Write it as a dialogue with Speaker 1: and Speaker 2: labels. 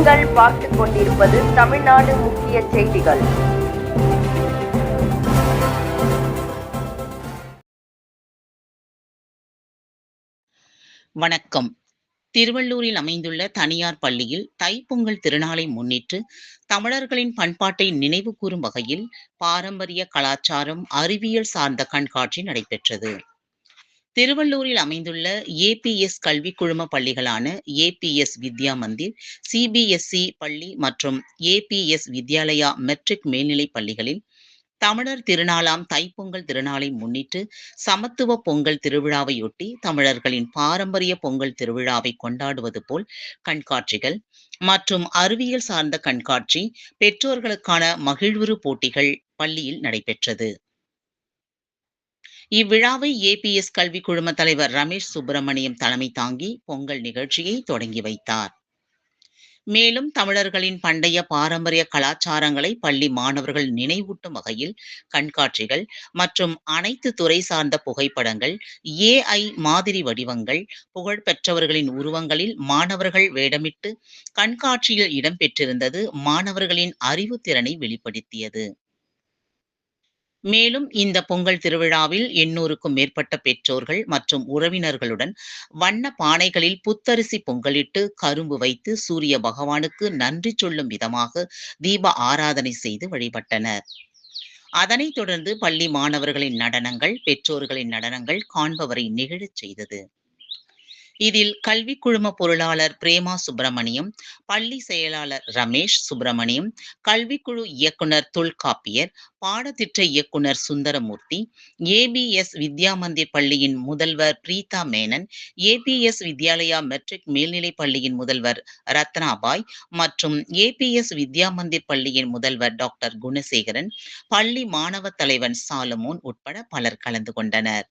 Speaker 1: நீங்கள் பார்த்துக் கொண்டிருப்பது தமிழ்நாடு முக்கிய செய்திகள்.
Speaker 2: வணக்கம். திருவள்ளூரில் அமைந்துள்ள தனியார் பள்ளியில் தைப்பொங்கல் திருநாளை முன்னிட்டு தமிழர்களின் பண்பாட்டை நினைவு கூறும் வகையில் பாரம்பரிய கலாச்சாரம் அறிவியல் சார்ந்த கண்காட்சி நடைபெற்றது. திருவள்ளூரில் அமைந்துள்ள ஏபிஎஸ் கல்வி குழும பள்ளிகளான ஏபிஎஸ் வித்யா மந்திர் சிபிஎஸ்இ பள்ளி மற்றும் ஏபிஎஸ் வித்யாலயா மெட்ரிக் மேல்நிலைப் பள்ளிகளில் தமிழர் திருநாளாம் தைப்பொங்கல் திருநாளை முன்னிட்டு சமத்துவ பொங்கல் திருவிழாவையொட்டி தமிழர்களின் பாரம்பரிய பொங்கல் திருவிழாவை கொண்டாடுவது போல் கண்காட்சிகள் மற்றும் அறிவியல் சார்ந்த கண்காட்சி பெற்றோர்களுக்கான மகிழ்வுறு போட்டிகள் பள்ளியில் நடைபெற்றது. இவ்விழாவை ஏபிஎஸ் கல்வி குழும தலைவர் ரமேஷ் சுப்பிரமணியம் தலைமை தாங்கி பொங்கல் நிகழ்ச்சியை தொடங்கி வைத்தார். மேலும் தமிழர்களின் பண்டைய பாரம்பரிய கலாச்சாரங்களை பள்ளி மாணவர்கள் நினைவூட்டும் வகையில் கண்காட்சிகள் மற்றும் அனைத்து துறை சார்ந்த புகைப்படங்கள் ஏஐ மாதிரி வடிவங்கள் புகழ்பெற்றவர்களின் உருவங்களில் மாணவர்கள் வேடமிட்டு கண்காட்சியில் இடம்பெற்றிருந்தது மாணவர்களின் அறிவுத்திறனை வெளிப்படுத்தியது. மேலும் இந்த பொங்கல் திருவிழாவில் எண்ணூறுக்கும் மேற்பட்ட பெற்றோர்கள் மற்றும் உறவினர்களுடன் வண்ண பானைகளில் புத்தரிசி பொங்கலிட்டு கரும்பு வைத்து சூரிய பகவானுக்கு நன்றி சொல்லும் விதமாக தீப ஆராதனை செய்து வழிபட்டனர். அதனைத் தொடர்ந்து பள்ளி மாணவர்களின் நடனங்கள் பெற்றோர்களின் நடனங்கள் காண்பவரை நிகழச் செய்தது. இதில் கல்வி குழும பொருளாளர் பிரேமா சுப்பிரமணியம் பள்ளி செயலாளர் ரமேஷ் சுப்பிரமணியம் கல்விக்குழு இயக்குனர் தொல்காப்பியர் பாடத்திட்ட இயக்குனர் சுந்தரமூர்த்தி ஏபிஎஸ் வித்யா மந்திர் பள்ளியின் முதல்வர் பிரீதா மேனன் ஏபிஎஸ் வித்யாலயா மெட்ரிக் மேல்நிலைப் பள்ளியின் முதல்வர் ரத்னாபாய் மற்றும் ஏபிஎஸ் வித்யா மந்திர் பள்ளியின் முதல்வர் டாக்டர் குணசேகரன் பள்ளி மாணவ தலைவன் சாலமோன் உட்பட பலர் கலந்து கொண்டனர்.